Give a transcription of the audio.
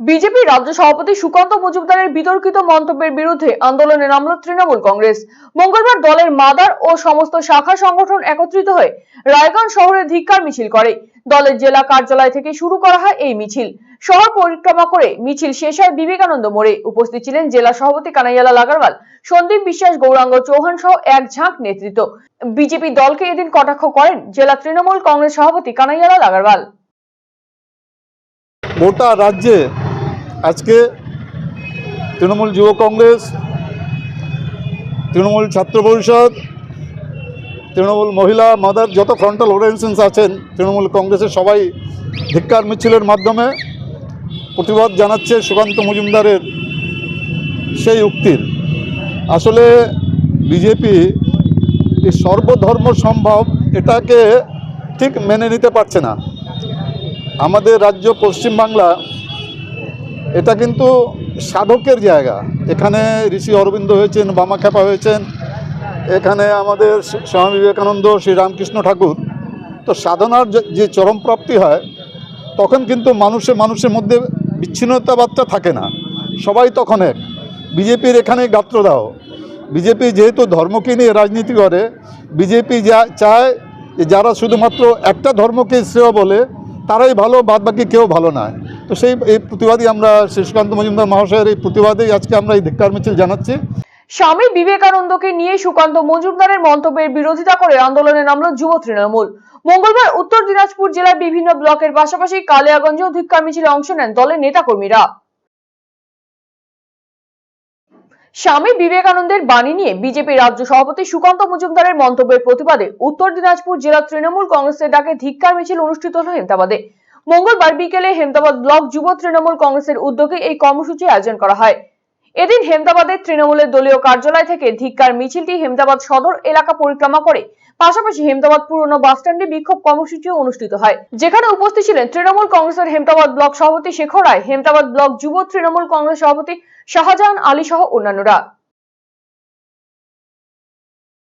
BJP রাজ্য সভাপতি সুকান্ত মজুমদারের বিতর্কিত মন্তব্যের বিরুদ্ধে আন্দোলনে নামল তৃণমূল কংগ্রেস। মঙ্গলবার দলের মাদার ও সমস্ত শাখা সংগঠন একত্রিত হয়ে রায়গঞ্জ শহরে ধিক্কার মিছিল করে। দলের জেলা কার্যালয় থেকে শুরু করা হয় এই মিছিল। শহর পরিক্রমা করে মিছিল শেষ হয় বিবেকানন্দ মোড়ে। উপস্থিত ছিলেন জেলা সভাপতি কানাইয়ালাল আগারওয়াল, সন্দীপ বিশ্বাস, গৌরাঙ্গ চৌহান সহ এক ঝাঁক নেতৃত্ব। বিজেপি দলকে এদিন কটাক্ষ করেন জেলা তৃণমূল কংগ্রেস সভাপতি কানাইয়ালাল আগারওয়াল। গোটা রাজ্যে আজকে তৃণমূল যুব কংগ্রেস, তৃণমূল ছাত্র পরিষদ, তৃণমূল মহিলা, মাদার, যত ফ্রন্টাল অর্গানাইজেশনস আছেন, তৃণমূল কংগ্রেসের সবাই ধিক্কার মিছিলের মাধ্যমে প্রতিবাদ জানাচ্ছে সুকান্ত মজুমদারের সেই উক্তির। আসলে বিজেপি এই সর্বধর্ম সম্ভব এটাকে ঠিক মেনে নিতে পারছে না। আমাদের রাজ্য পশ্চিমবাংলা এটা কিন্তু সাধকের জায়গা। এখানে ঋষি অরবিন্দ হয়েছেন বামাখ্যাপা হয়েছেন, এখানে আমাদের স্বামী বিবেকানন্দ শ্রী রামকৃষ্ণ ঠাকুর। তো সাধনার যে- চরম প্রাপ্তি হয়, তখন কিন্তু মানুষে, মানুষের মধ্যে বিচ্ছিন্নতাবাদটা থাকে না। সবাই তখন এক। বিজেপির এখানে গাত্রদাহ বিজেপি যেহেতু ধর্মকে নিয়ে রাজনীতি করে, বিজেপি যা চায় যে যারা শুধুমাত্র একটা ধর্মকে শ্রেয় বলে, তারাই ভালো বাদ বাকি কেউ ভালো নয়। তো সেই এই প্রতিবাদী আমরা শ্রীকান্ত মজুমদার মহাশয়ের এই প্রতিবাদেই আজকে আমরা এই ধিক্কার মিছিল জানাচ্ছি। স্বামী বিবেকানন্দকে নিয়ে সুকান্ত মজুমদারের মন্তব্যের বিরোধিতা করে আন্দোলনে নামল যুব তৃণমূল। মঙ্গলবার উত্তর দিনাজপুর জেলার বিভিন্ন ব্লকের পাশাপাশি কালিয়াগঞ্জ ধিক্কার মিছিলে অংশ নেন দলের নেতাকর্মীরা। স্বামী বিবেকানন্দের বাণী নিয়ে বিজেপি রাজ্য সভাপতি সুকান্ত মজুমদারের মন্তব্যের প্রতিবাদে উত্তর দিনাজপুর জেলা তৃণমূল কংগ্রেসের ডাকে ধিক্কার মিছিল অনুষ্ঠিত হল হেমতাবাদে। মঙ্গলবার বিকেলে হেমতাবাদ ব্লক যুব তৃণমূল কংগ্রেসের উদ্যোগে এই কর্মসূচি আয়োজন করা হয়। এদিন হেমদাবাদের তৃণমূলের দলীয় কার্যালয় থেকে ধিক্কার মিছিলটি হেমদাবাদ সদর এলাকা পরিক্রমা করে। পাশাপাশি হেমদাবাদ পুরনো বাসস্ট্যান্ডে বিক্ষোভ কর্মসূচিও অনুষ্ঠিত হয়। যেখানে উপস্থিত ছিলেন তৃণমূল কংগ্রেসের হেমদাবাদ ব্লক সভাপতি শেখর রায়, হেমদাবাদ ব্লক যুব তৃণমূল কংগ্রেস সভাপতি শাহজাহান আলী সহ অন্যান্যরা।